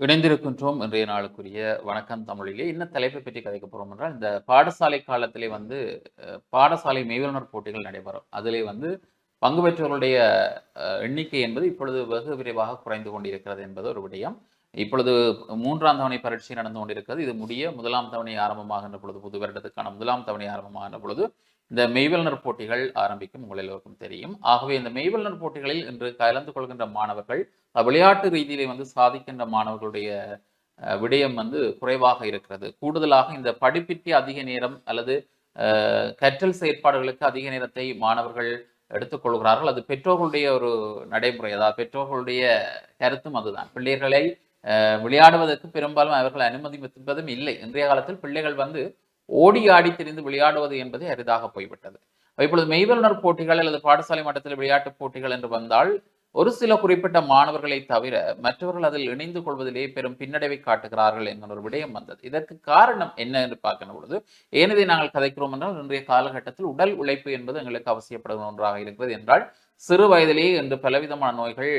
இணைந்திருக்கின்றோம் இன்றைய நாளுக்குரிய வணக்கம் தமிழிலே. என்ன தலைப்பை பற்றி கதைக்க போறோம் என்றால் இந்த பாடசாலை காலத்திலே வந்து பாடசாலை மெய்வல்லுனர் போட்டிகள் நடைபெறும். அதிலே வந்து பங்கு பெற்றவர்களுடைய அஹ், எண்ணிக்கை என்பது இப்பொழுது வெகு விரைவாக குறைந்து கொண்டிருக்கிறது என்பது ஒரு விடயம். இப்பொழுது மூன்றாம் தவணை பரீட்சை நடந்து கொண்டிருக்கிறது. இது முடிய முதலாம் தவணை ஆரம்பமாகின்ற பொழுது புது வருடத்துக்கான முதலாம் தவணை ஆரம்பமாகின்ற பொழுது இந்த மெய்வல்லுனர் போட்டிகள் ஆரம்பிக்கும் உங்கள் எல்லோருக்கும் தெரியும். ஆகவே இந்த மெய்வல்லுனர் போட்டிகளில் இன்று கலந்து கொள்கின்ற மாணவர்கள் விளையாட்டு ரீதியிலே வந்து சாதிக்கின்ற மாணவர்களுடைய அஹ், விடயம் வந்து குறைவாக இருக்கிறது. கூடுதலாக இந்த படிப்பிற்கு அதிக நேரம் அல்லது கற்றல் செயற்பாடுகளுக்கு அதிக நேரத்தை மாணவர்கள் எடுத்துக்கொள்கிறார்கள் அது பெற்றோர்களுடைய ஒரு நடைமுறை. அதாவது பெற்றோர்களுடைய கருத்தும் அதுதான். பிள்ளைகளை அஹ், விளையாடுவதற்கு பெரும்பாலும் அவர்கள் அனுமதிப்பதும் இல்லை. இன்றைய காலத்தில் பிள்ளைகள் வந்து ஓடி ஆடி தெரிந்து விளையாடுவது என்பது அரிதாக போய்விட்டது. இப்பொழுது மெய்வல்லுநர் போட்டிகள் அல்லது பாடசாலை மட்டத்தில் விளையாட்டுப் போட்டிகள் என்று வந்தால் ஒரு சில குறிப்பிட்ட மாணவர்களை தவிர மற்றவர்கள் அதில் இணைந்து கொள்வதிலே பெரும் பின்னடைவை காட்டுகிறார்கள் என்கிற ஒரு விடயம் வந்தது. இதற்கு காரணம் என்ன என்று பார்க்கின்ற பொழுது ஏன் இதை நாங்கள் கதைக்கிறோம் என்றால் இன்றைய காலகட்டத்தில் உடல் உழைப்பு என்பது எங்களுக்கு அவசியப்படுகிற ஒன்றாக இருக்கிறது என்றால் சிறு வயதிலேயே இன்று பலவிதமான நோய்கள்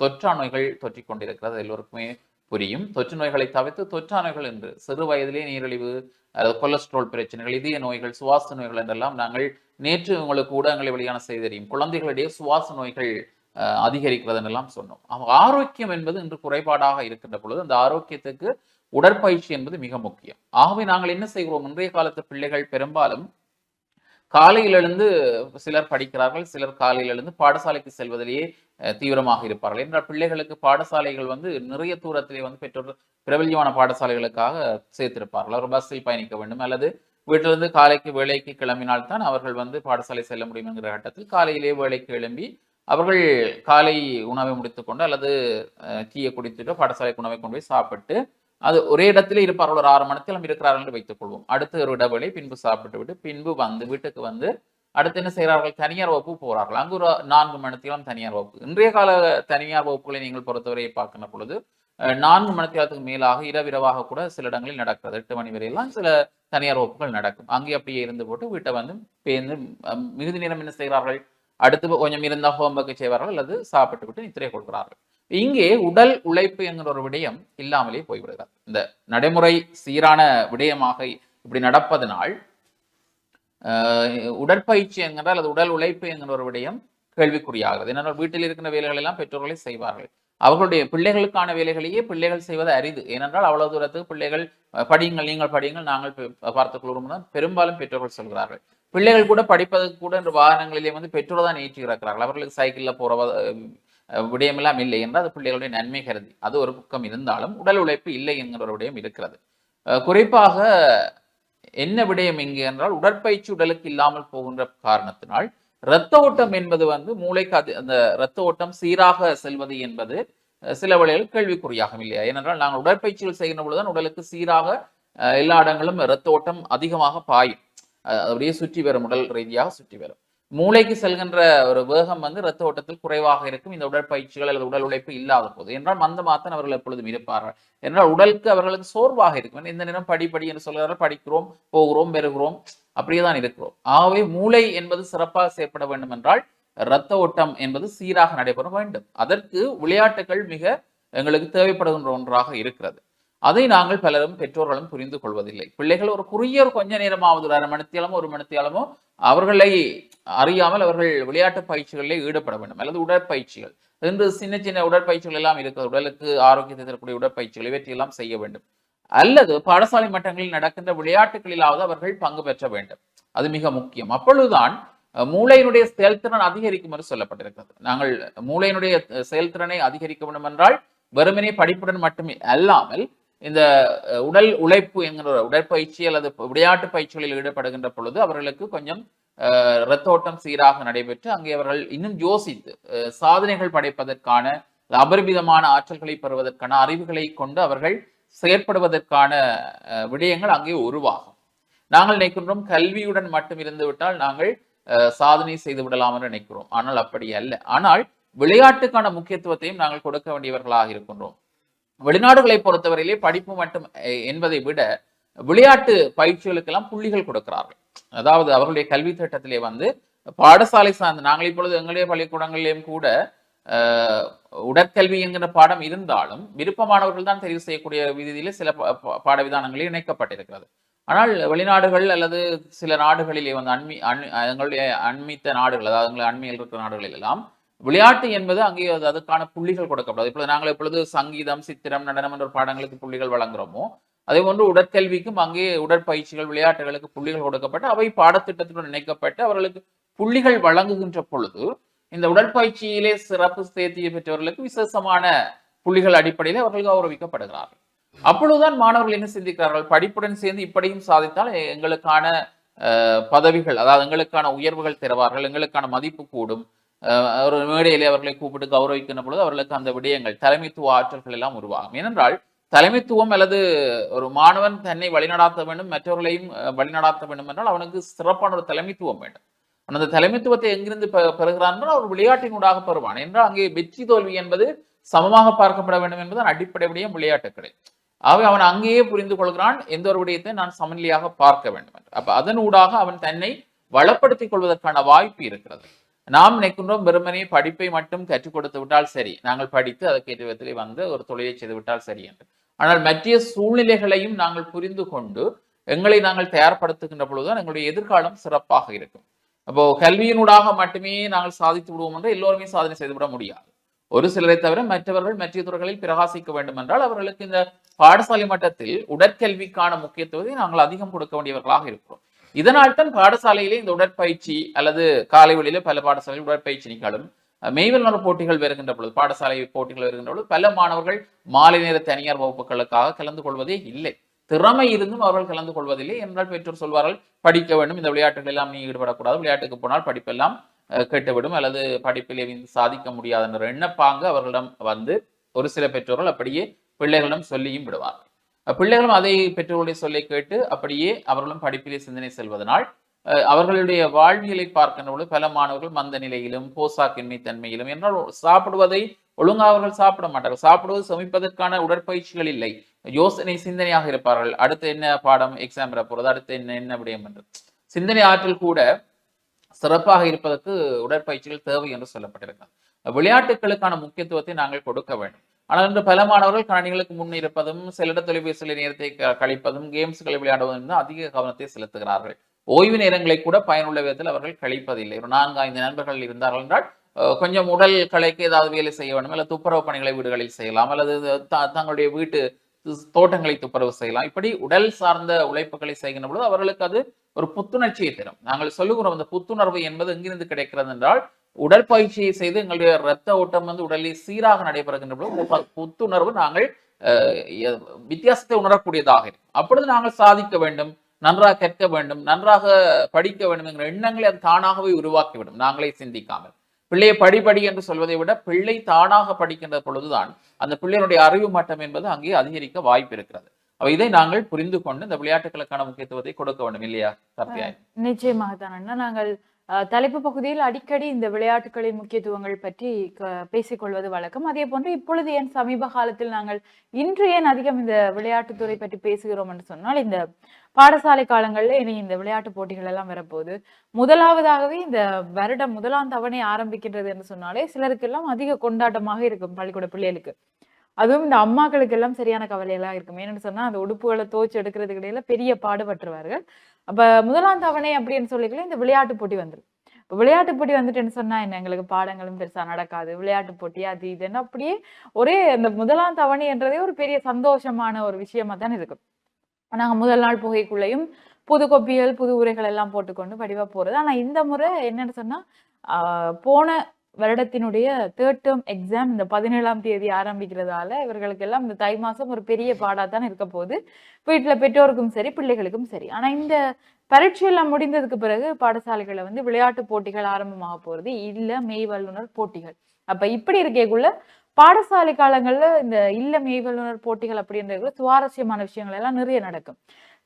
தொற்றா நோய்கள் தொற்றிக் கொண்டிருக்கிறது. எல்லோருக்குமே புரியும். தொற்று நோய்களை தவிர்த்து தொற்றா நோய்கள் என்று. சிறு வயதிலே நீரிழிவு அதாவது கொலஸ்ட்ரால் பிரச்சனைகள் இதய நோய்கள் சுவாச நோய்கள் என்றெல்லாம் நாங்கள் நேற்று உங்களுக்கு ஊடகங்களை வெளியான செய்தறியும் குழந்தைகளிடையே சுவாச நோய்கள் அஹ், அதிகரிக்கிறது என்றெல்லாம் சொன்னோம். ஆரோக்கியம் என்பது இன்று குறைபாடாக இருக்கின்ற பொழுது அந்த ஆரோக்கியத்துக்கு உடற்பயிற்சி என்பது மிக முக்கியம். ஆகவே நாங்கள் என்ன செய்கிறோம்? இன்றைய காலத்து பிள்ளைகள் பெரும்பாலும் காலையிலிருந்து சிலர் படிக்கிறார்கள் சிலர் காலையிலிருந்து பாடசாலைக்கு செல்வதிலேயே தீவிரமாக இருப்பார்கள். என்றால் பிள்ளைகளுக்கு பாடசாலைகள் வந்து நிறைய தூரத்திலே வந்து பெற்றோர் பிரபல்யமான பாடசாலைகளுக்காக சேர்த்திருப்பார்கள். அவர் பஸ்ஸில் பயணிக்க வேண்டும். அல்லது வீட்டிலிருந்து காலைக்கு வேலைக்கு கிளம்பினால்தான் அவர்கள் வந்து பாடசாலை செல்ல முடியும் என்கிற கட்டத்தில் காலையிலேயே வேலைக்கு எழும்பி அவர்கள் காலை உணவை முடித்துக்கொண்டு அல்லது தீயை டீயை குடித்துட்டு பாடசாலைக்கு உணவை கொண்டு போய் சாப்பிட்டு அது ஒரே இடத்துல இருப்பார்கள். ஒரு ஆறு மணித்தெல்லாம் இருக்கிறார்கள் என்று வைத்துக் கொள்வோம். அடுத்து ஒரு இடைவேளை பின்பு சாப்பிட்டு விட்டு பின்பு வந்து வீட்டுக்கு வந்து அடுத்து என்ன செய்கிறார்கள்? தனியார் வகுப்பு போகிறார்கள் அங்கு ஒரு நான்கு மணி தனியார் வகுப்பு. இன்றைய கால தனியார் வகுப்புகளை நீங்கள் பொறுத்தவரை பார்க்கின்ற பொழுது நான்கு மணித்தியாலத்துக்கு மேலாக இரவிரவாக கூட சில இடங்களில் நடக்கிறது எட்டு மணி வரையெல்லாம் சில தனியார் வகுப்புகள் நடக்கும். அங்கே அப்படியே இருந்து போட்டு வீட்டை வந்து பேர்ந்து மிகுதி நேரம் என்ன செய்கிறார்கள்? அடுத்து கொஞ்சம் இருந்தால் ஹோம்ஒர்க் செய்வார்கள் அல்லது சாப்பிட்டு விட்டு நித்திரை கொள்கிறார்கள் இங்கே உடல் உழைப்பு என்கிற ஒரு விடயம் இல்லாமலே போய்விடுகிறது. இந்த நடைமுறை சீரான விடயமாக இப்படி நடப்பதனால் ஆஹ், உடற்பயிற்சி என்கிற அல்லது உடல் உழைப்பு என்கிற ஒரு விடயம் கேள்விக்குறியாகிறது. ஏன்னா வீட்டில் இருக்கிற வேலைகள் எல்லாம் பெற்றோர்களை செய்வார்கள். அவர்களுடைய பிள்ளைகளுக்கான வேலைகளையே பிள்ளைகள் செய்வது அரிது. ஏனென்றால் அவ்வளவு தூரத்துக்கு பிள்ளைகள் படியுங்கள் நீங்கள் படியுங்கள் நாங்கள் பார்த்துக் கொள்கிறோம். பெரும்பாலும் பெற்றோர்கள் சொல்கிறார்கள். பிள்ளைகள் கூட படிப்பதற்கு கூட இந்த வாகனங்களிலே வந்து பெற்றோர் தான் ஏற்றி இருக்கிறார்கள் அவர்களுக்கு சைக்கிளில் போகிற விடயமெல்லாம் இல்லை என்றால் அது பிள்ளைகளுடைய நன்மை கருதி. அது ஒரு பக்கம் இருந்தாலும் உடல் உழைப்பு இல்லை என்கிற ஒரு விடயம் இருக்கிறது. அஹ் குறிப்பாக என்ன விடயம் இங்கு என்றால் உடற்பயிற்சி உடலுக்கு இல்லாமல் போகின்ற காரணத்தினால் இரத்த ஓட்டம் என்பது வந்து மூளைக்கு அது அந்த இரத்த ஓட்டம் சீராக செல்வது என்பது சில வேளைகள் கேள்விக்குறியாகும் இல்லையா? ஏனென்றால் நாங்கள் உடற்பயிற்சிகள் செய்கிற பொழுதுதான் உடலுக்கு சீராக அஹ் எல்லா இடங்களும் இரத்த ஓட்டம் அதிகமாக பாயும். அப்படியே சுற்றி வரும் உடல் ரீதியாக சுற்றி வரும். மூளைக்கு செல்கின்ற ஒரு வேகம் வந்து இரத்த ஓட்டத்தில் குறைவாக இருக்கும். இந்த உடற்பயிற்சிகள் அல்லது உடல் உழைப்பு இல்லாத போது. என்றால் மந்தமாத்தான் அவர்கள் எப்பொழுதும் இருப்பார்கள். என்றால் உடலுக்கு அவர்களுக்கு சோர்வாக இருக்கும். இந்த நேரம் படி படி என்று சொல்கிறார்கள். படிக்கிறோம் போகிறோம் பெறுகிறோம். அப்படியே தான் இருக்கிறோம். ஆகவே மூளை என்பது சிறப்பாக செயற்பட வேண்டும் என்றால் இரத்த ஓட்டம் என்பது சீராக நடைபெற வேண்டும். அதற்கு விளையாட்டுகள் மிக எங்களுக்கு தேவைப்படுகின்ற ஒன்றாக இருக்கிறது. அதை நாங்கள் பலரும் பெற்றோர்களும் புரிந்து கொள்வதில்லை. பிள்ளைகள் ஒரு குறுகிய ஒரு கொஞ்ச நேரமாவது ஒரு அரை மணித்தியாலமோ ஒரு மணித்தியாலமோ அவர்களை அறியாமல் அவர்கள் விளையாட்டு பயிற்சிகளில் ஈடுபட வேண்டும். அல்லது உடற்பயிற்சிகள். இன்று சின்ன சின்ன உடற்பயிற்சிகள் எல்லாம் இருக்கிறது உடலுக்கு ஆரோக்கியத்தை தரக்கூடிய உடற்பயிற்சிகள் இவற்றையெல்லாம் செய்ய வேண்டும். அல்லது பாடசாலை மட்டங்களில் நடக்கின்ற விளையாட்டுகளிலாவது அவர்கள் பங்கு பெற்ற வேண்டும். அது மிக முக்கியம். அப்பொழுதுதான் மூளையினுடைய செயல்திறன் அதிகரிக்கும் என்று சொல்லப்பட்டிருக்கிறது. நாங்கள் மூளையினுடைய செயல்திறனை அதிகரிக்க வேண்டும் என்றால் வெறுமனே படிப்புடன் மட்டுமே அல்லாமல் இந்த உடல் உழைப்பு என்கிற உடற்பயிற்சி அல்லது விளையாட்டு பயிற்சிகளில் ஈடுபடுகின்ற பொழுது அவர்களுக்கு கொஞ்சம் அஹ், இரத்த ஓட்டம் சீராக நடைபெற்று அங்கே அவர்கள் இன்னும் யோசித்து அஹ், சாதனைகள் படைப்பதற்கான அபரிமிதமான ஆற்றல்களை பெறுவதற்கான அறிவுகளை கொண்டு அவர்கள் செயற்படுவதற்கான அஹ், விடயங்கள் அங்கே உருவாகும். நாங்கள் நினைக்கின்றோம் கல்வியுடன் மட்டும் இருந்து விட்டால் நாங்கள் அஹ், சாதனை செய்து விடலாம் என்று நினைக்கிறோம். ஆனால் அப்படி அல்ல. ஆனால் விளையாட்டுக்கான முக்கியத்துவத்தையும் நாங்கள் கொடுக்க வேண்டியவர்களாக இருக்கின்றோம். வெளிநாடுகளை பொறுத்தவரையிலே படிப்பு மட்டும் என்பதை விட விளையாட்டு பயிற்சிகளுக்கெல்லாம் புள்ளிகள் கொடுக்கிறார்கள். அதாவது அவர்களுடைய கல்வி திட்டத்திலே வந்து பாடசாலை சார்ந்த நாங்கள் இப்பொழுது எங்களுடைய பள்ளிக்கூடங்களிலேயும் கூட உடற்கல்வி என்கிற பாடம் இருந்தாலும் விருப்பமானவர்கள் தான் தெரிவு செய்யக்கூடிய விதியில சில பாட விதானங்களில் இணைக்கப்பட்டிருக்கிறது. ஆனால் வெளிநாடுகள் அல்லது சில நாடுகளிலே வந்து அண்மி அண் எங்களுடைய அண்மித்த நாடுகள் அதாவது எங்களை அண்மையில் இருக்கிற நாடுகளில் எல்லாம் விளையாட்டு என்பது அங்கே அதுக்கான புள்ளிகள் கொடுக்கப்படாது. இப்பொழுது நாங்கள் இப்பொழுது சங்கீதம் சித்திரம் நடனம் என்ற பாடங்களுக்கு புள்ளிகள் வழங்குறோமோ அதே போன்று உடற்கல்விக்கும் அங்கே உடற்பயிற்சிகள் விளையாட்டுகளுக்கு புள்ளிகள் கொடுக்கப்பட்டு அவை பாடத்திட்டத்துடன் இணைக்கப்பட்டு அவர்களுக்கு புள்ளிகள் வழங்குகின்ற பொழுது இந்த உடற்பயிற்சியிலே சிறப்பு தேர்ச்சியை பெற்றவர்களுக்கு விசேஷமான புள்ளிகள் அடிப்படையில் அவர்கள் கௌரவிக்கப்படுகிறார்கள். அப்பொழுதுதான் மாணவர்கள் என்ன சிந்திக்கிறார்கள்? படிப்புடன் சேர்ந்து இப்படியும் சாதித்தால் எங்களுக்கான பதவிகள் அதாவது எங்களுக்கான உயர்வுகள் தருவார்கள் எங்களுக்கான மதிப்பு கூடும். ஒரு மேடையிலே அவர்களை கூப்பிட்டு கௌரவிக்கின்ற பொழுது அவர்களுக்கு அந்த விடயங்கள் தலைமைத்துவ ஆற்றல்கள் எல்லாம் உருவாகும். ஏனென்றால் தலைமைத்துவம் அல்லது ஒரு மாணவன் தன்னை வழிநடாத்த வேண்டும் மற்றவர்களையும் வழிநடாத்த வேண்டும் என்றால் அவனுக்கு சிறப்பான ஒரு தலைமைத்துவம் வேண்டும். அந்த தலைமைத்துவத்தை எங்கிருந்து பெ- பெறுகிறான் என்றால் அவர் விளையாட்டினூடாக பெறுவான். என்றால் அங்கே வெற்றி தோல்வி என்பது சமமாக பார்க்கப்பட வேண்டும் என்பது அடிப்படை விடயம் விளையாட்டுக்களே ஆகவே அவன் அங்கேயே புரிந்து கொள்கிறான் எந்த ஒரு விடயத்தை நான் சமநிலையாக பார்க்க வேண்டும். என்று அப்ப அதன் ஊடாக அவன் தன்னை வளப்படுத்திக் கொள்வதற்கான வாய்ப்பு இருக்கிறது. நாம் நினைக்கின்றோம் வெறுமனே படிப்பை மட்டும் கற்றுக் கொடுத்து விட்டால் சரி. நாங்கள் படித்து அதற்கேற்ற விதத்திலே வந்து ஒரு தொழிலை செய்து விட்டால் சரி என்று. ஆனால் மற்ற சூழ்நிலைகளையும் நாங்கள் புரிந்து கொண்டு எங்களை நாங்கள் தயார்படுத்துகின்ற பொழுதுதான் எங்களுடைய எதிர்காலம் சிறப்பாக இருக்கும். அப்போ கல்வியினூடாக மட்டுமே நாங்கள் சாதித்து விடுவோம் என்று எல்லோருமே சாதனை செய்துவிட முடியாது. ஒரு சிலரை தவிர மற்றவர்கள் மற்ற துறைகளில் பிரகாசிக்க வேண்டும் என்றால் அவர்களுக்கு இந்த பாடசாலை மட்டத்தில் உடற்கல்விக்கான முக்கியத்துவத்தை நாங்கள் அதிகம் கொடுக்க வேண்டியவர்களாக இருக்கிறோம். இதனால் தான் பாடசாலையிலே இந்த உடற்பயிற்சி அல்லது காலை வெளியில பல பாடசாலையில் உடற்பயிற்சி நிகழும். மெய்வல்லுநர் போட்டிகள் வருகின்ற பொழுது பாடசாலை போட்டிகள் வருகின்ற பொழுது பல மாணவர்கள் மாலை நேர தனியார் வகுப்புகளுக்காக கலந்து கொள்வதே இல்லை. திறமை இருந்தும் அவர்கள் கலந்து கொள்வதில்லை என்றால் பெற்றோர் சொல்வார்கள் படிக்க வேண்டும் இந்த விளையாட்டுகள் எல்லாம் நீ ஈடுபடக்கூடாது விளையாட்டுக்கு போனால் படிப்பெல்லாம் கெட்டுவிடும் அல்லது படிப்பிலே சாதிக்க முடியாதுன்ற எண்ணப்பாங்க அவர்களிடம் வந்து ஒரு சில பெற்றோர்கள் அப்படியே பிள்ளைகளிடம் சொல்லியும் விடுவார்கள். பிள்ளைகளும் அதை பெற்றோர்களை சொல்லி கேட்டு அப்படியே அவர்களும் படிப்பிலே சிந்தனை செல்வதனால் அவர்களுடைய வாழ்வியலை பார்க்கின்ற பொழுது பல மாணவர்கள் மந்த நிலையிலும் போசாக்கின்மை தன்மையிலும் என்றால் சாப்பிடுவதை ஒழுங்காக அவர்கள் சாப்பிட மாட்டார்கள். சாப்பிடுவது சமைப்பதற்கான உடற்பயிற்சிகள் இல்லை. யோசனை சிந்தனையாக இருப்பார்கள். அடுத்து என்ன பாடம் எக்ஸாம் போறது அடுத்து என்ன என்ன விடயம் என்று. சிந்தனை ஆற்றல் கூட சிறப்பாக இருப்பதற்கு உடற்பயிற்சிகள் தேவை என்று சொல்லப்பட்டிருக்கிறது விளையாட்டுகளுக்கான முக்கியத்துவத்தை நாங்கள் கொடுக்க வேண்டும். ஆனால் இன்று பல மாணவர்கள் கணினிகளுக்கு முன் இருப்பதும் சிலிட தொலைபேசியில் நேரத்தை கழிப்பதும் கேம்ஸ்களை விளையாடுவதும் தான் அதிக கவனத்தை செலுத்துகிறார்கள். ஓய்வு நேரங்களை கூட பயனுள்ள விதத்தில் அவர்கள் கழிப்பதில்லை. ஒரு நான்கு ஐந்து நண்பர்கள் இருந்தார்கள் என்றால் கொஞ்சம் உடல் கலைக்கு ஏதாவது வேலை செய்ய வேண்டும் அல்லது துப்புரவு பணிகளை வீடுகளில் செய்யலாம் அல்லது த- தங்களுடைய வீட்டு தோட்டங்களை துப்புரவு செய்யலாம். இப்படி உடல் சார்ந்த உழைப்புகளை செய்கின்ற பொழுது அவர்களுக்கு அது ஒரு புத்துணர்ச்சியை தரும். நாங்கள் சொல்லுகிறோம் அந்த புத்துணர்வு என்பது எங்கிருந்து கிடைக்கிறது என்றால் உடற்பயிற்சியை செய்து எங்களுடைய இரத்த ஓட்டம் வந்து உடலில் சீராக நடைபெறுகின்ற பொழுது புத்துணர்வு நாங்கள் வித்தியாசத்தை உணரக்கூடியதாக இருக்கும். அப்பொழுது நாங்கள் சாதிக்க வேண்டும் நன்றாக கற்க வேண்டும் நன்றாக படிக்க வேண்டும் என்கிற எண்ணங்களை அது தானாகவே உருவாக்கிவிடும். நாங்களே சிந்திக்காமல். பிள்ளையை படி படி என்று சொல்வதை விட பிள்ளை தானாக படிக்கின்ற பொழுதுதான் அந்த பிள்ளையினுடைய அறிவு மட்டம் என்பது அங்கே அதிகரிக்க வாய்ப்பு இருக்கிறது. அவை இதை நாங்கள் புரிந்து கொண்டு இந்த விளையாட்டுகளுக்கான முக்கியத்துவத்தை கொடுக்க வேண்டும் இல்லையா சத்யாய் நிச்சயமாக தான் நாங்கள் தலைப்பு பகுதியில் அடிக்கடி இந்த விளையாட்டுகளின் முக்கியத்துவங்கள் பற்றி பேசிக்கொள்வது வழக்கம். அதே போன்று இப்பொழுது ஏன் சமீப காலத்தில் நாங்கள் இன்று ஏன் அதிகம் இந்த விளையாட்டுத்துறை பற்றி பேசுகிறோம் என்று சொன்னால் இந்த பாடசாலை காலங்களில் இனி இந்த விளையாட்டு போட்டிகள் எல்லாம் வரப்போகுது முதலாவதாகவே இந்த வருடம் முதலாம் தவணை ஆரம்பிக்கின்றது என்று சொன்னாலே சிலருக்கெல்லாம் அதிக கொண்டாட்டமாக இருக்கும் பள்ளிக்கூட பிள்ளைகளுக்கு. அதுவும் இந்த அம்மாக்களுக்கு எல்லாம் சரியான கவலையெல்லாம் இருக்கும். ஏன்னு சொன்னா அந்த உடுப்புகளை துவைச்சு எடுக்கிறதுக்கு இடையில பெரிய பாடுபட்டுருவார்கள். அப்ப முதலாம் தவணை அப்படின்னு சொல்லிக்கல இந்த விளையாட்டு போட்டி வந்துடும் இப்போ விளையாட்டு போட்டி வந்துட்டுன்னு சொன்னா என்ன? எங்களுக்கு பாடங்களும் பெருசா நடக்காது. விளையாட்டு போட்டி அது இதுன்னு அப்படியே ஒரே அந்த முதலாம் தவணை என்றதே ஒரு பெரிய சந்தோஷமான ஒரு விஷயமா தான் இருக்கும். நாங்கள் முதல் நாள் புகைக்குள்ளேயும் புது கொப்பிகள் புது உரைகள் எல்லாம் போட்டுக்கொண்டு வடிவா போறது. ஆனா இந்த முறை என்னன்னு சொன்னா போன வருடத்தினுடைய தேர்ட் டேர்ம் எக்ஸாம் இந்த பதினேழாம் தேதி ஆரம்பிக்கிறதால இவர்களுக்கு எல்லாம் இந்த தை மாசம் ஒரு பெரிய பாடா தான் இருக்க போகுது. வீட்டுல பெற்றோருக்கும் சரி பிள்ளைகளுக்கும் சரி. ஆனா இந்த பரீட்சை எல்லாம் முடிந்ததுக்கு பிறகு பாடசாலைகள்ல வந்து விளையாட்டு போட்டிகள் ஆரம்பமாக போறது இல்ல மெய் வல்லுநர் போட்டிகள். அப்ப இப்படி இருக்கக்குள்ள பாடசாலை காலங்கள்ல இந்த இல்ல மெய் வல்லுநர் போட்டிகள் அப்படின்றது சுவாரஸ்யமான விஷயங்கள் எல்லாம் நிறைய நடக்கும்.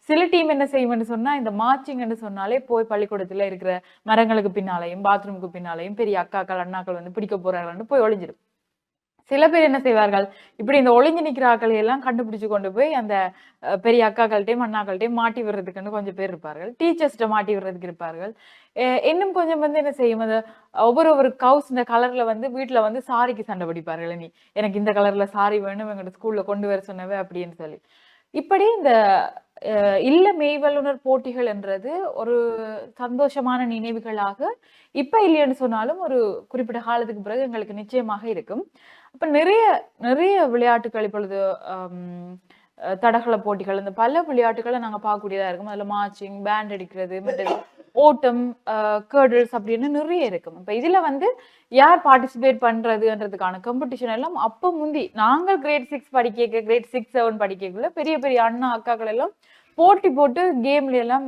சில டீம் என்ன செய்யும்னு சொன்னா இந்த மார்ச்சிங்னு சொன்னாலே போய் பள்ளிக்கூடத்துல இருக்கிற மரங்களுக்கு பின்னாலையும் பாத்ரூமுக்கு பின்னாலையும் பெரிய அக்காக்கள் அண்ணாக்கள் வந்து பிடிக்க போறாங்கன்னு போய் ஒளிஞ்சிடும். சில பேர் என்ன செய்வார்கள்? இப்படி இந்த ஒளிஞ்சு நிக்கிற ஆக்களை எல்லாம் கண்டுபிடிச்சு கொண்டு போய் அந்த பெரிய அக்காக்கள்கிட்டையும் அண்ணாக்கள்கிட்டையும் மாட்டி விடுறதுக்குன்னு கொஞ்சம் பேர் இருப்பார்கள். டீச்சர்ஸ்கிட்ட மாட்டி விடுறதுக்கு இருப்பார்கள். அஹ், இன்னும் கொஞ்சம் வந்து என்ன செய்யும்? அந்த ஒவ்வொரு ஒரு கவுஸ் இந்த கலர்ல வந்து வீட்டுல வந்து சாரிக்கு சண்டை பிடிப்பார்கள். நீ எனக்கு இந்த கலர்ல சாரி வேணும் எங்கள்ட்ட ஸ்கூல்ல கொண்டு வர சொன்னவே அப்படின்னு சொல்லி. இப்படி இந்த இல்ல மெய்வல்லுனர் போட்டிகள் என்றது ஒரு சந்தோஷமான நினைவுகளாக இப்ப இல்லைன்னு சொன்னாலும் ஒரு குறிப்பிட்ட காலத்துக்கு பிறகு எங்களுக்கு நிச்சயமாக இருக்கும். அப்ப நிறைய நிறைய விளையாட்டுகள் இப்பொழுது அஹ், தடகள போட்டிகள் இந்த பல விளையாட்டுகளை நாங்க பார்க்கக்கூடியதா இருக்கும். அதுல மார்ச்சிங் பேண்ட் அடிக்கிறது மற்றது ஓட்டம் கேர்டில்ஸ் அப்படின்னு நிறைய இருக்கும். இப்ப இதுல வந்து யார் பார்ட்டிசிபேட் பண்றதுன்றதுக்கான காம்படிஷன் எல்லாம் அப்ப முந்தி நாங்கள் கிரேட் சிக்ஸ் படிக்க கிரேட் சிக்ஸ் செவன் படிக்கக்குள்ள பெரிய பெரிய அண்ணா அக்காக்கள் எல்லாம் போட்டி போட்டு கேம்ல எல்லாம்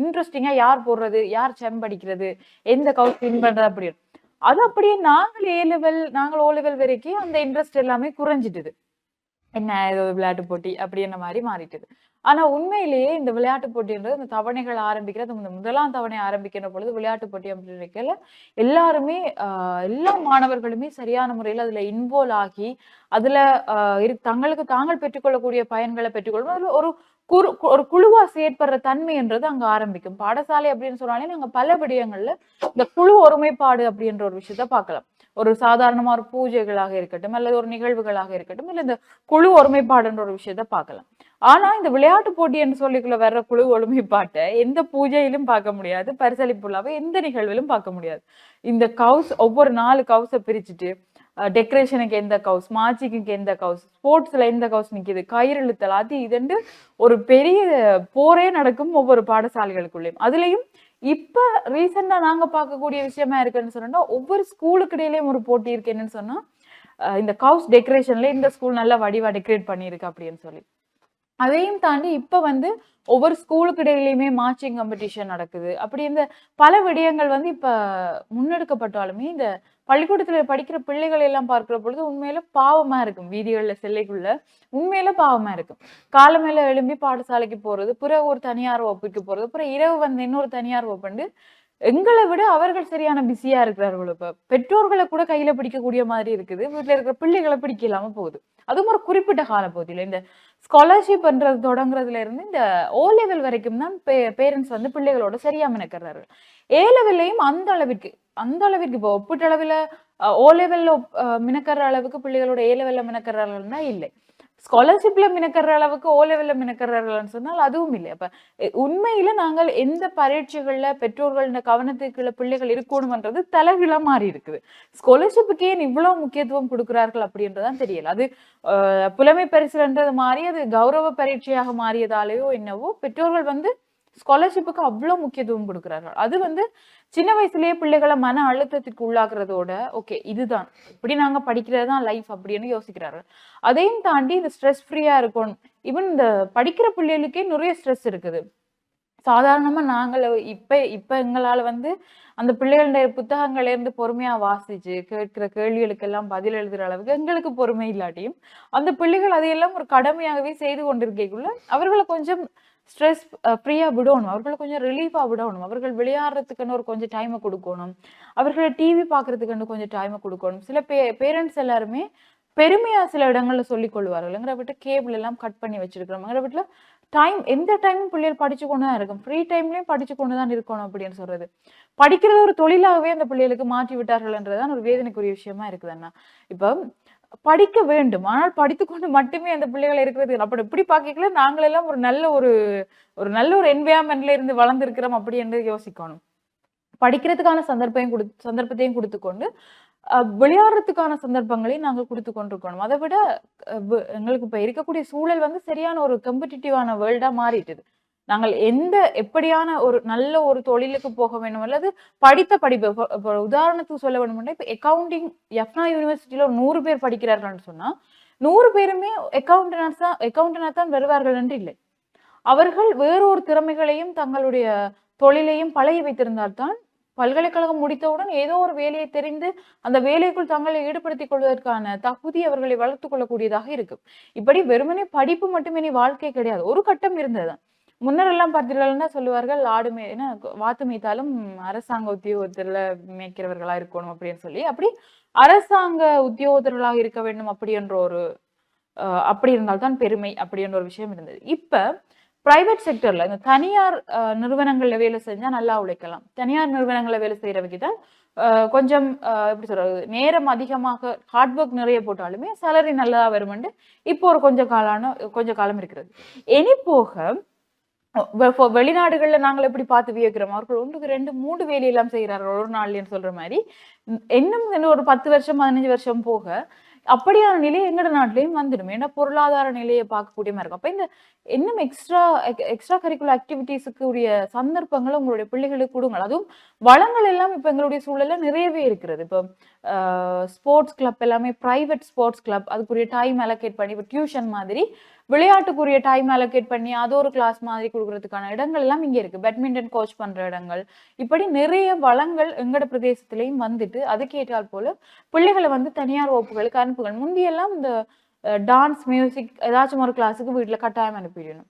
இன்ட்ரெஸ்டிங்கா யார் போடுறது யார் செம் படிக்கிறது எந்த கவுஸ் வின் பண்றது அப்படின்னு. அது அப்படியே நாங்கள் ஏ லெவல் நாங்கள் ஓ லெவல் வரைக்கும் அந்த இன்ட்ரெஸ்ட் எல்லாமே குறைஞ்சிட்டுது. என்ன ஏதோ விளையாட்டு போட்டி அப்படின்ற மாதிரி மாறிட்டுது. ஆனா உண்மையிலேயே இந்த விளையாட்டு போட்டின்றது இந்த தவணைகள் ஆரம்பிக்கிறது இந்த முதலாம் தவணை ஆரம்பிக்கிற பொழுது விளையாட்டு போட்டி அப்படின்னு எல்லாருமே எல்லா மாணவர்களுமே சரியான முறையில் அதுல இன்வால்வ் ஆகி அதுல இரு தங்களுக்கு தாங்கள் பெற்றுக்கொள்ளக்கூடிய பயன்களை பெற்றுக்கொள்ளும் அதுல ஒரு குறு ஒரு குழுவா செயற்படுற தன்மைன்றது அங்க ஆரம்பிக்கும். பாடசாலை அப்படின்னு சொன்னாலே நாங்க பல விடயங்கள்ல இந்த குழு ஒருமைப்பாடு அப்படின்ற ஒரு விஷயத்த பார்க்கலாம். ஒரு சாதாரணமா ஒரு பூஜைகளாக இருக்கட்டும் அல்லது ஒரு நிகழ்வுகளாக இருக்கட்டும் இல்லை இந்த குழு ஒருமைப்பாடுன்ற ஒரு விஷயத்த பார்க்கலாம். ஆனா இந்த விளையாட்டு போட்டி என்று சொல்லிக்குள்ள வர்ற குழு ஒருமைப்பாட்டை எந்த பூஜையிலும் பார்க்க முடியாது பரிசளிப்புள்ளாவே எந்த நிகழ்விலும் பார்க்க முடியாது. இந்த கவுஸ் ஒவ்வொரு நாலு கவுஸை பிரிச்சுட்டு டெக்கரேஷனுக்கு எந்த கவுஸ் மாச்சிக்கு எந்த கவுஸ் ஸ்போர்ட்ஸ்ல எந்த கவுஸ் நிற்கிது கயிறு இழுத்தல் அது இதுண்டு ஒரு பெரிய போரே நடக்கும் ஒவ்வொரு பாடசாலைகளுக்குள்ளேயும். அதுலயும் இப்ப ரீசெண்டா நாங்க பார்க்கக்கூடிய விஷயமா இருக்குன்னு சொன்னா ஒவ்வொரு ஸ்கூலுக்கு இடையிலயும் ஒரு போட்டி இருக்கு என்னன்னு சொன்னா இந்த கவுஸ் டெக்கரேஷன்ல இந்த ஸ்கூல் நல்லா வடிவா டெக்கரேட் பண்ணியிருக்கு அப்படின்னு சொல்லி. அதையும் தாண்டி இப்போ வந்து ஒவ்வொரு ஸ்கூலுக்கு இடையிலையுமே மார்ச்சிங் காம்படிஷன் நடக்குது. அப்படி இந்த பல விடயங்கள் வந்து இப்ப முன்னெடுக்கப்பட்டாலுமே இந்த பள்ளிக்கூடத்துல படிக்கிற பிள்ளைகள் எல்லாம் பார்க்குற பொழுது உண்மையில பாவமா இருக்கும். வீதிகளில் செல்லைக்குள்ள உண்மையில பாவமா இருக்கும். காலமேல எழும்பி பாடசாலைக்கு போறது பிற ஒரு தனியார் வகுப்புக்கு போறது அப்புறம் இரவு வந்து இன்னொரு தனியார் வகுப்புண்டு எங்களை விட அவர்கள் சரியான பிஸியா இருக்கிறார்கள் இப்ப. பெற்றோர்களை கூட கையில பிடிக்கக்கூடிய மாதிரி இருக்குது. வீட்டுல இருக்கிற பிள்ளைகளை பிடிக்க இல்லாம போகுது. அதுவும் ஒரு குறிப்பிட்ட கால பகுதியில இந்த ஸ்காலர்ஷிப் பண்றது தொடங்குறதுல இருந்து இந்த ஓ லெவல் வரைக்கும் தான் பேரண்ட்ஸ் வந்து பிள்ளைகளோட சரியா மினக்கிறார்கள் ஏ லெவல்லையும் அந்த அளவிற்கு அந்த அளவிற்கு இப்போ ஒப்பீட்டளவில் ஓ லெவல்ல மினக்கிற அளவுக்கு பிள்ளைகளோட ஏ லெவல்ல மினக்கிறார்கள்னா இல்லை. ஸ்காலர்ஷிப்ல மினக்கிற அளவுக்கு ஓ லெவல்ல மினக்கிறார்கள்னு சொன்னால் அதுவும் இல்லை. அப்ப உண்மையில நாங்கள் எந்த பரீட்சைகள்ல பெற்றோர்கள கவனத்துக்குள்ள பிள்ளைகள் இருக்கணும்ன்றது தலைகீழா மாறி இருக்குது. ஸ்காலர்ஷிப்புக்கு ஏன் இவ்வளவு முக்கியத்துவம் கொடுக்கிறார்கள் அப்படின்றதான் தெரியல. அது அஹ், புலமை பரிசுன்றது மாறி அது கௌரவ பரீட்சையாக மாறியதாலேயோ என்னவோ பெற்றோர்கள் வந்து ஸ்காலர்ஷிப்புக்கு அவ்வளவு முக்கியத்துவம் கொடுக்கிறார்கள். அது வந்து சின்ன வயசுலயே பிள்ளைகளை மன அழுத்தத்திற்கு உள்ளாக்குறதோட ஓகே இதுதான். இப்படி நாங்க படிக்கிறது தான் லைஃப் அப்படின்னு யோசிக்கிறார்கள். அதையும் தாண்டி இந்த ஸ்ட்ரெஸ் ஃப்ரீயா இருக்கணும். ஈவன் இந்த படிக்கிற பிள்ளைகளுக்கே நிறைய ஸ்ட்ரெஸ் இருக்குது. சாதாரணமா நாங்கள் இப்ப இப்ப எங்களால வந்து அந்த பிள்ளைகளுடைய புத்தகங்கள்ல இருந்து பொறுமையா வாசிச்சு கேட்கிற கேள்விகளுக்கெல்லாம் பதில் எழுதுற அளவுக்கு எங்களுக்கு பொறுமை இல்லாட்டியும் அந்த பிள்ளைகள் அதையெல்லாம் ஒரு கடமையாகவே செய்து கொண்டிருக்கைக்குள்ள அவர்களை கொஞ்சம் ஸ்ட்ரெஸ் ஃப்ரீயாக விடணும். அவர்களை கொஞ்சம் ரிலீஃபாக விடணும். அவர்கள் விளையாடுறதுக்குன்னு ஒரு கொஞ்சம் டைமை கொடுக்கணும். அவர்களை டிவி பார்க்குறதுக்குன்னு கொஞ்சம் டைமை கொடுக்கணும். சில பே பேரண்ட்ஸ் எல்லாருமே பெருமையாக சில இடங்களில் சொல்லிக் கொள்வார்கள். எங்கிற வீட்டு கேபிள் எல்லாம் கட் பண்ணி வச்சிருக்கிறோம். எங்கிற வீட்டில் டைம் எந்த டைமும் பிள்ளைகள் படிச்சு கொண்டு தான் இருக்கும். ஃப்ரீ டைம்லேயும் படிச்சு கொண்டு தான் இருக்கணும் அப்படின்னு சொல்றது. படிக்கிறது ஒரு தொழிலாகவே அந்த பிள்ளைகளுக்கு மாற்றி விட்டார்கள்ன்றதுதான் ஒரு வேதனைக்குரிய விஷயமா இருக்குது அண்ணா. இப்போ படிக்க வேண்டும். ஆனால் படித்துக்கொண்டு மட்டுமே அந்த பிள்ளைகள் இருக்கிறது. அப்படி இப்படி பார்க்கல நாங்கள் எல்லாம் ஒரு நல்ல ஒரு ஒரு நல்ல ஒரு என்வயர்மெண்ட்ல இருந்து வளர்ந்துருக்கிறோம் அப்படி என்று யோசிக்கணும். படிக்கிறதுக்கான சந்தர்ப்பையும் கொடு சந்தர்ப்பத்தையும் கொடுத்துக்கொண்டு அஹ், விளையாடுறதுக்கான சந்தர்ப்பங்களையும் நாங்கள் கொடுத்து கொண்டிருக்கணும் அதை விட எங்களுக்கு இப்ப இருக்கக்கூடிய சூழல் வந்து சரியான ஒரு கம்படிட்டிவான வேர்ல்டா மாறிட்டுது. நாங்கள் எந்த எப்படியான ஒரு நல்ல ஒரு தொழிலுக்கு போக வேண்டும் அல்லது படித்த படிப்பு இப்போ உதாரணத்துக்கு சொல்ல வேணும்னா இப்போ அக்கவுண்டிங் எஃப்னா யூனிவர்சிட்டியில ஒரு நூறு பேர் படிக்கிறார்கள்னு சொன்னா நூறு பேருமே அக்கவுண்டன்ஸ் தான் அக்கவுண்டனா தான் வருவார்கள் என்று இல்லை. அவர்கள் வேறொரு திறமைகளையும் தங்களுடைய தொழிலையும் பழகி வைத்திருந்தால்தான் பல்கலைக்கழகம் முடித்தவுடன் ஏதோ ஒரு வேலையை தெரிந்து அந்த வேலைக்குள் தங்களை ஈடுபடுத்திக் கொள்வதற்கான தகுதி அவர்களை வளர்த்துக் கொள்ளக்கூடியதாக இருக்கும். இப்படி வெறுமனே படிப்பு மட்டுமே வாழ்க்கை கிடையாது. ஒரு கட்டம் இருந்ததுதான் முன்னரெல்லாம் பார்த்தீர்கள்னா சொல்லுவார்கள். ஆடு மே வாத்து மேய்த்தாலும் அரசாங்க உத்தியோகத்தில் மேய்க்கிறவர்களாக இருக்கணும் அப்படின்னு சொல்லி. அப்படி அரசாங்க உத்தியோகத்தர்களாக இருக்க வேண்டும் அப்படின்ற ஒரு அப்படி இருந்தால்தான் பெருமை அப்படின்ற ஒரு விஷயம் இருந்தது. இப்போ பிரைவேட் செக்டர்ல இந்த தனியார் நிறுவனங்களில் நிறுவனங்கள்ல வேலை செஞ்சா நல்லா உழைக்கலாம். தனியார் நிறுவனங்கள்ல வேலை செய்யறவங்க தான் கொஞ்சம் எப்படி சொல்றது நேரம் அதிகமாக ஹார்ட் ஒர்க் நிறைய போட்டாலுமே சேலரி நல்லா வருமெண்டு இப்போ ஒரு கொஞ்ச காலான கொஞ்ச காலம் இருக்கிறது. இனி போக வெளிநாடுகள்ல நாங்கள் எப்படி பார்த்து வியக்கிறோம்? அவர்கள் ஒன்றுக்கு ரெண்டு மூணு வேலையெல்லாம் செய்கிறார்கள் ஒரு நாள்லன்னு சொல்ற மாதிரி. இன்னும் ஒரு பத்து வருஷம் பதினஞ்சு வருஷம் போக அப்படியான நிலை எங்களோட நாட்டிலையும் வந்துடும். ஏன்னா பொருளாதார நிலையை பார்க்கக்கூடிய மாதிரி இருக்கும். அப்போ இந்த இன்னும் எக்ஸ்ட்ரா எக்ஸ்ட்ரா கரிக்குலர் ஆக்டிவிட்டீஸுக்கு உரிய சந்தர்ப்பங்களை உங்களுடைய பிள்ளைகளுக்கு கொடுங்க அதுவும் வளங்கள் எல்லாம் இப்போ எங்களுடைய சூழல்ல நிறையவே இருக்கிறது. இப்போ ஸ்போர்ட்ஸ் கிளப் எல்லாமே ப்ரைவேட் ஸ்போர்ட்ஸ் கிளப் அதுக்குரிய டைம் அலோகேட் பண்ணி இப்போ டியூஷன் மாதிரி விளையாட்டுக்குரிய டைம் அலோகேட் பண்ணி அது ஒரு கிளாஸ் மாதிரி கொடுக்கறதுக்கான இடங்கள் எல்லாம் இங்கே இருக்கு. பேட்மிண்டன் கோச் பண்ற இடங்கள். இப்படி நிறைய வளங்கள் எங்கட பிரதேசத்திலையும் வந்துட்டு அதுக்கேற்றால் போல பிள்ளைகளை வந்து தனியார் வகுப்புகளுக்கு அனுப்புகள் முந்தியெல்லாம் இந்த டான்ஸ் மியூசிக் ஏதாச்சும் ஒரு கிளாஸுக்கு வீட்டில் கட்டாயம் அனுப்பிடணும்.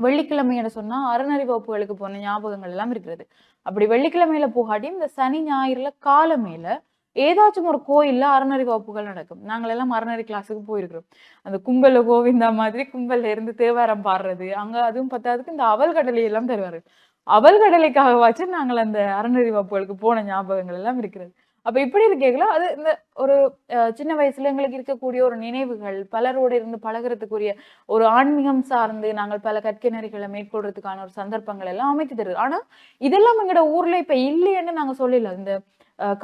வெள்ளிக்கிழமையில சொன்னா அறநறி வகுப்புகளுக்கு போன ஞாபகங்கள் எல்லாம் இருக்கிறது. அப்படி வெள்ளிக்கிழமையில போகாட்டி இந்த சனி ஞாயிறுல காலமேல ஏதாச்சும் ஒரு கோயில்ல அறநறி வகுப்புகள் நடக்கும். நாங்கள் எல்லாம் அறநறி கிளாஸுக்கு போயிருக்கிறோம். அந்த கும்பல கோவிந்தா மாதிரி கும்பல்ல இருந்து தேவாரம் பாடுறது அங்க அதுவும் பத்தாதுக்கு இந்த அவல் கடலை எல்லாம் தருவாரு அவல் கடலைக்காகவாச்சும் நாங்கள் அந்த அறநெறி வகுப்புகளுக்கு போன ஞாபகங்கள் எல்லாம் இருக்கிறது. அப்ப இப்படி இருக்கீங்களா அது இந்த ஒரு சின்ன வயசுல எங்களுக்கு இருக்கக்கூடிய ஒரு நினைவுகள் பலரோடு இருந்து பழகுறதுக்குரிய ஒரு ஆன்மீகம் சார்ந்து நாங்கள் பல கற்கை நெறிகளை மேற்கொள்றதுக்கான ஒரு சந்தர்ப்பங்கள் எல்லாம் அமைத்து தருது. ஆனா இதெல்லாம் எங்களோட ஊர்ல இப்ப இல்லைன்னு நாங்க சொல்லல. இந்த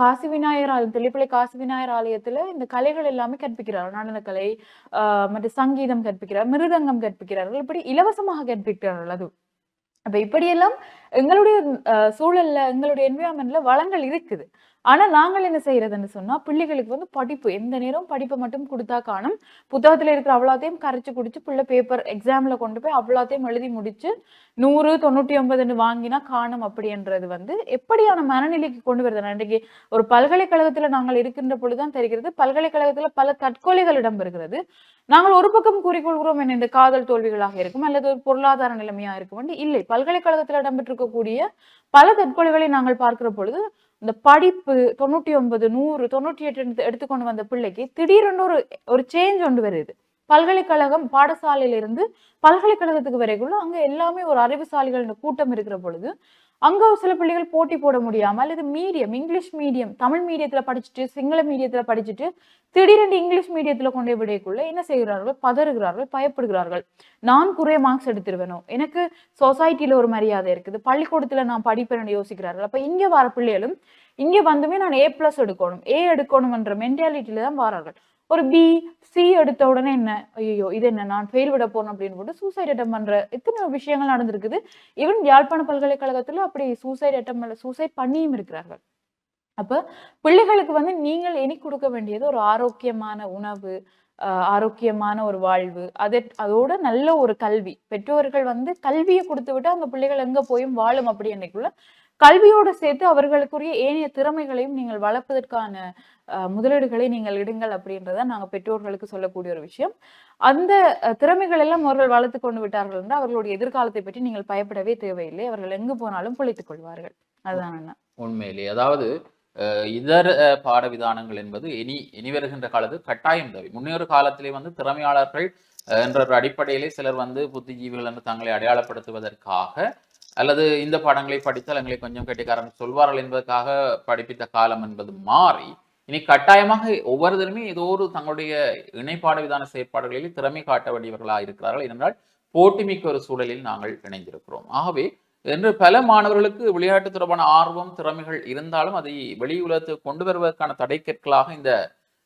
காசி விநாயகர் ஆலயம் தெளிப்பிள்ளை காசி விநாயகர் ஆலயத்துல இந்த கலைகள் எல்லாமே கற்பிக்கிறார். நடனக்கலை ஆஹ் மற்ற சங்கீதம் கற்பிக்கிறார் மிருதங்கம் கற்பிக்கிறார்கள் இப்படி இலவசமாக கற்பிக்கிறார்கள் அது. அப்ப இப்படியெல்லாம் எங்களுடைய சூழல்ல எங்களுடைய என்விரான்மெண்ட்ல வளங்கள் இருக்குது. ஆனா நாங்கள் என்ன செய்யறதுன்னு சொன்னா பிள்ளைகளுக்கு வந்து படிப்பு எந்த நேரம் படிப்பை மட்டும் கொடுத்தா காணும். புத்தகத்துல இருக்கிற அவ்வளோத்தையும் கரைச்சு குடிச்சு பிள்ளை பேப்பர் எக்ஸாம்ல கொண்டு போய் அவ்வளோத்தையும் எழுதி முடிச்சு நூறு தொண்ணூற்றி ஒன்பதுன்னு வாங்கினா காணும் அப்படின்றது வந்து எப்படியான மனநிலைக்கு கொண்டு வருது? இன்றைக்கு ஒரு பல்கலைக்கழகத்துல நாங்கள் இருக்கின்ற பொழுதுதான் தெரிகிறது பல்கலைக்கழகத்துல பல தற்கொலைகள் இடம்பெறுகிறது நாங்கள் ஒரு பக்கம் கூறிக்கொள்கிறோம் என்ன இந்த காதல் தோல்விகளாக இருக்கும் அல்லது ஒரு பொருளாதார நிலைமையா இருக்கும். என்று இல்லை. பல்கலைக்கழகத்தில் இடம்பெற்றிருக்கக்கூடிய பல தற்கொலைகளை நாங்கள் பார்க்கிற பொழுது இந்த படிப்பு தொண்ணூற்றி ஒன்பது நூறு தொண்ணூற்றி எட்டு எடுத்து- எடுத்துக்கொண்டு வந்த பிள்ளைக்கு திடீரென்று ஒரு ஒரு சேஞ்ச் ஒன்று வருது. பல்கலைக்கழகம் பாடசாலையிலிருந்து பல்கலைக்கழகத்துக்கு வரைக்குள்ள அங்க எல்லாமே ஒரு அறிவுசாலிகள் கூட்டம் இருக்கிற பொழுது அங்க சில பிள்ளைகள் போட்டி போட முடியாம அல்லது மீடியம் இங்கிலீஷ் மீடியம் தமிழ் மீடியத்துல படிச்சுட்டு சிங்கள மீடியத்துல படிச்சுட்டு திடீரென்று இங்கிலீஷ் மீடியத்துல கொண்டு போய் விடையக்குள்ள என்ன செய்கிறார்கள்? பதறுகிறார்கள் பயப்படுகிறார்கள். நான் குறைய மார்க்ஸ் எடுத்துருவேனோ? எனக்கு சொசைட்டில ஒரு மரியாதை இருக்குது. பள்ளிக்கூடத்துல நான் படிப்பேன் யோசிக்கிறார்கள். அப்ப இங்க வர பிள்ளைகளும் இங்க வந்துமே நான் ஏ பிளஸ் எடுக்கணும் ஏ எடுக்கணும்ன்ற மென்டாலிட்டியில தான் வரார்கள். ஒரு பி சி எடுத்த உடனே என்ன? ஐயோ இது என்ன? நான் ஃபெயில் விட போறேன் அப்படின்னு போட்டு சூசைட் அட்டம் பண்ற எத்தனை விஷயங்கள் நடந்திருக்குது. ஈவன் யாழ்ப்பாண பல்கலைக்கழகத்துல அப்படி சூசைட் அட்டம் சூசைட் பண்ணியும் இருக்கிறார்கள். அப்ப பிள்ளைகளுக்கு வந்து நீங்கள் இனி கொடுக்க வேண்டியது ஒரு ஆரோக்கியமான உணவு ஆஹ் ஆரோக்கியமான ஒரு வாழ்வு அதை அதோட நல்ல ஒரு கல்வி. பெற்றோர்கள் வந்து கல்வியை கொடுத்து விட்டு அந்த பிள்ளைகள் எங்க போயும் வாழும் அப்படி என்னைக்குள்ள கல்வியோட சேர்த்து அவர்களுக்குரிய ஏனைய திறமைகளையும் நீங்கள் வளர்ப்பதற்கான முதலீடுகளை நீங்கள் இடுங்கள் அப்படின்றத நாங்க பெற்றோர்களுக்கு சொல்லக்கூடிய ஒரு விஷயம். அந்த திறமைகள் எல்லாம் அவர்கள் வளர்த்து கொண்டு விட்டார்கள் என்றால் அவர்களுடைய எதிர்காலத்தை பற்றி நீங்கள் பயப்படவே தேவையில்லை. அவர்கள் எங்கு போனாலும் பிழைத்துக் கொள்வார்கள். அதுதான் உண்மையிலே. அதாவது இதர அஹ், பாடவிதானங்கள் என்பது இனி இனி வருகின்ற காலத்து கட்டாயம் தேவை. முன்னொரு காலத்திலே வந்து திறமையாளர்கள் என்ற ஒரு அடிப்படையிலே சிலர் வந்து புத்திஜீவிகள் என்று தங்களை அடையாளப்படுத்துவதற்காக அல்லது இந்த பாடங்களை படித்தால் எங்களை கொஞ்சம் கெட்டிக்காரன் சொல்வார்கள் என்பதற்காக படிப்பித்த காலம் என்பது மாறி இனி கட்டாயமாக ஒவ்வொருத்தருமே ஏதோ ஒரு தங்களுடைய இணைப்பாடு விதான செயற்பாடுகளில் திறமை காட்ட வேண்டியவர்களாக இருக்கிறார்கள். ஏனென்றால் போட்டிமிக்க ஒரு சூழலில் நாங்கள் இணைந்திருக்கிறோம். ஆகவே என்று பல மாணவர்களுக்கு விளையாட்டு தொடர்பான ஆர்வம் திறமைகள் இருந்தாலும் அதை வெளி உலகத்துக்கு கொண்டு வருவதற்கான தடைக்கற்களாக இந்த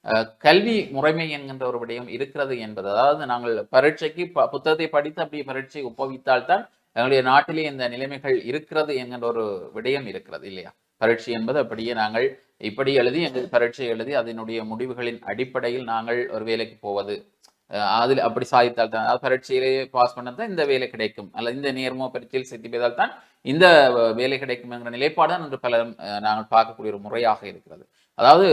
அஹ், கல்வி முறைமை என்கின்ற ஒரு விடயம் இருக்கிறது என்பது. அதாவது நாங்கள் பரீட்சைக்கு ப- புத்தகத்தை படித்து அப்படி பரீட்சை ஒப்புவித்தால்தான் எங்களுடைய நாட்டிலே இந்த நிலைமைகள் இருக்கிறது என்கின்ற ஒரு விடயம் இருக்கிறது இல்லையா? பரீட்சை என்பது அப்படியே நாங்கள் இப்படி எழுதி எங்கள் பரீட்சை எழுதி அதனுடைய முடிவுகளின் அடிப்படையில் நாங்கள் ஒரு வேலைக்கு போவது. அஹ் அதில் அப்படி சாதித்தால் தான் அதாவது பரீட்சையிலே பாஸ் பண்ணால் தான் இந்த வேலை கிடைக்கும். அல்ல இந்த நேர்மோ பரீட்சையில் சேர்த்து போய்தால் தான் இந்த வேலை கிடைக்கும் என்கிற நிலைப்பாடு தான் இன்று பல நாங்கள் பார்க்கக்கூடிய ஒரு முறையாக இருக்கிறது. அதாவது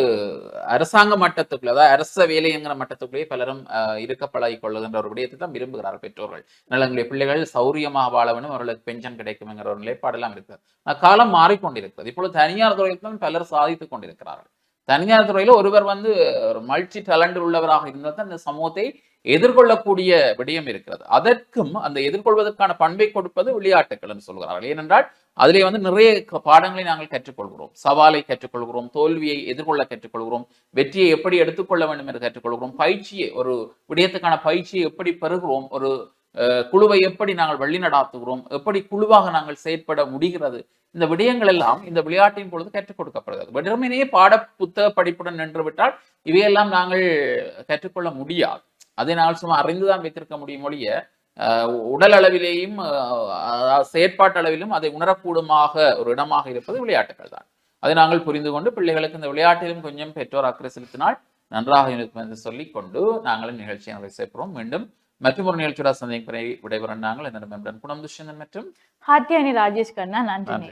அரசாங்க மட்டத்துக்குள்ள அதாவது அரச வேலைங்கிற மட்டத்துக்குள்ளேயே பலரும் அஹ், இருக்க பழகி கொள்ளுகின்ற ஒரு விடயத்தை தான் விரும்புகிறார்கள் பெற்றோர்கள். அதனால் எங்களுடைய பிள்ளைகள் சௌரியமாக வாழ வேண்டும் அவர்களுக்கு பென்ஷன் கிடைக்கும்ங்கிற ஒரு நிலைப்பாடெல்லாம் இருக்குது. ஆனால் காலம் மாறிக்கொண்டிருக்கிறது. இப்பொழுது தனியார் துறையில் தான் பலர் சாதித்துக் கொண்டிருக்கிறார்கள். தனியார் துறையில ஒருவர் வந்து ஒரு மல்டி டேலண்ட் உள்ளவராக இருந்தால் தான் இந்த சமூகத்தை எதிர்கொள்ளக்கூடிய விடயம் இருக்கிறது. அதற்கும் அந்த எதிர்கொள்வதற்கான பண்பை கொடுப்பது விளையாட்டுகள் என்று சொல்கிறார்கள். ஏனென்றால் அதிலே வந்து நிறைய பாடங்களை நாங்கள் கற்றுக்கொள்கிறோம். சவாலை கற்றுக்கொள்கிறோம் தோல்வியை எதிர்கொள்ள கற்றுக்கொள்கிறோம் வெற்றியை எப்படி எடுத்துக்கொள்ள வேண்டும் என்று கற்றுக்கொள்கிறோம் பயிற்சியை ஒரு விடயத்துக்கான பயிற்சியை எப்படி பெறுகிறோம் ஒரு அஹ், குழுவை எப்படி நாங்கள் வழி நடாத்துகிறோம் எப்படி குழுவாக நாங்கள் செயற்பட முடிகிறது இந்த விடயங்கள் எல்லாம் இந்த விளையாட்டின் பொழுது கற்றுக் கொடுக்கப்படுகிறது வெறுமனே பாட புத்தக படிப்புடன் நின்று விட்டால் இவையெல்லாம் நாங்கள் கற்றுக்கொள்ள முடியாது. அதை நாங்கள் சும்மா அறிந்துதான் வைத்திருக்க முடியும் ஒழிய உடல் அளவிலேயும் செயற்பாட்டு அளவிலும் அதை உணரக்கூடுமாக ஒரு இடமாக இருப்பது விளையாட்டுகள் தான். அதை நாங்கள் புரிந்து கொண்டு பிள்ளைகளுக்கு இந்த விளையாட்டிலும் கொஞ்சம் பெற்றோர் அக்கறை செலுத்தினால் நன்றாக இருக்கும் என்று சொல்லிக் கொண்டு நாங்களும் நிகழ்ச்சியை நிறைவு செய்கிறோம் மீண்டும் மற்றும் ஒரு நிகழ்ச்சியோட சந்திப்பை விடைபெற நாங்கள். என்னிடம் குணம் துஷ்யந்தன் மற்றும் ஹாத்தியானி ராஜேஷ் கண்ணா. நன்றி.